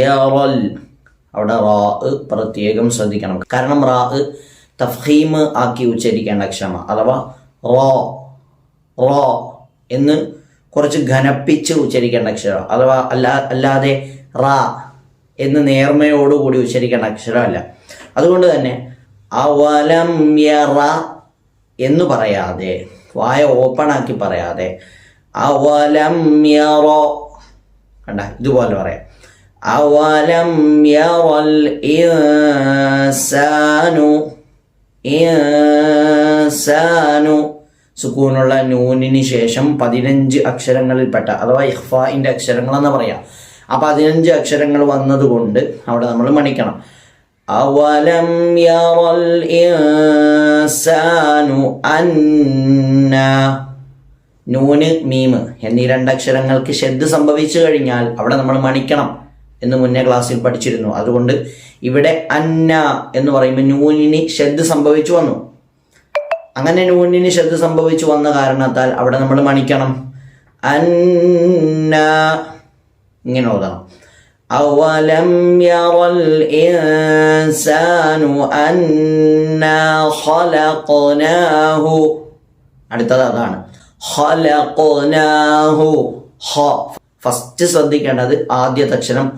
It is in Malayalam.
യറൽ. അവിടെ റാ പ്രത്യേകം ശ്രദ്ധിക്കണം. കാരണം റാ തഫീം ആക്കി ഉച്ചരിക്കേണ്ട അക്ഷരമാണ് അഥവാ റോ റോ എന്ന് കുറച്ച് ഘനപ്പിച്ച് ഉച്ചരിക്കേണ്ട അക്ഷരം. അഥവാ അല്ലാ അല്ലാതെ റാ എന്ന് നേർമയോടുകൂടി ഉച്ചരിക്കേണ്ട അക്ഷരമല്ല അതുകൊണ്ട് തന്നെ അവലം യറ എന്ന് പറയാതെ വായ ഓപ്പൺ ആക്കി പറയാതെ അവലം യറോ കണ്ട ഇതുപോലെ പറയാം. അവലം യറൽ ഇൻസാനു ഇൻസാനു സുക്കൂനുള്ള നൂനിന് ശേഷം പതിനഞ്ച് അക്ഷരങ്ങളിൽപ്പെട്ട അഥവാ ഇഹ്ഫാന്റെ അക്ഷരങ്ങൾ എന്ന് പറയാം. ആ പതിനഞ്ച് അക്ഷരങ്ങൾ വന്നതുകൊണ്ട് അവിടെ നമ്മൾ മണിക്കണം. അവലം യറൽ ഇൻസാനു അന്ന നൂന് മീമ് എന്നീ രണ്ടക്ഷരങ്ങൾക്ക് ഷെദ് സംഭവിച്ചു കഴിഞ്ഞാൽ അവിടെ നമ്മൾ മണിക്കണം. എന്ന് മുന്നേ ക്ലാസ്സിൽ പഠിച്ചിരുന്നു. അതുകൊണ്ട് ഇവിടെ അന്ന എന്ന് പറയുമ്പോൾ നൂനിന് ഷെദ് സംഭവിച്ചു വന്നു. അങ്ങനെ നൂനിന് ഷെദ് സംഭവിച്ചു വന്ന കാരണത്താൽ അവിടെ നമ്മൾ മണിക്കണം. അന്ന ഇങ്ങനെ ഓതണം അവലം ير ഇൻസാനു أنا ഖലഖനാഹു. അടുത്തത് അതാണ്. ഖലഖനാഹു. ഹ. ഫസ്റ്റ് ശ്രദ്ധിക്കേണ്ടത് ആദ്യത്തെ അക്ഷരം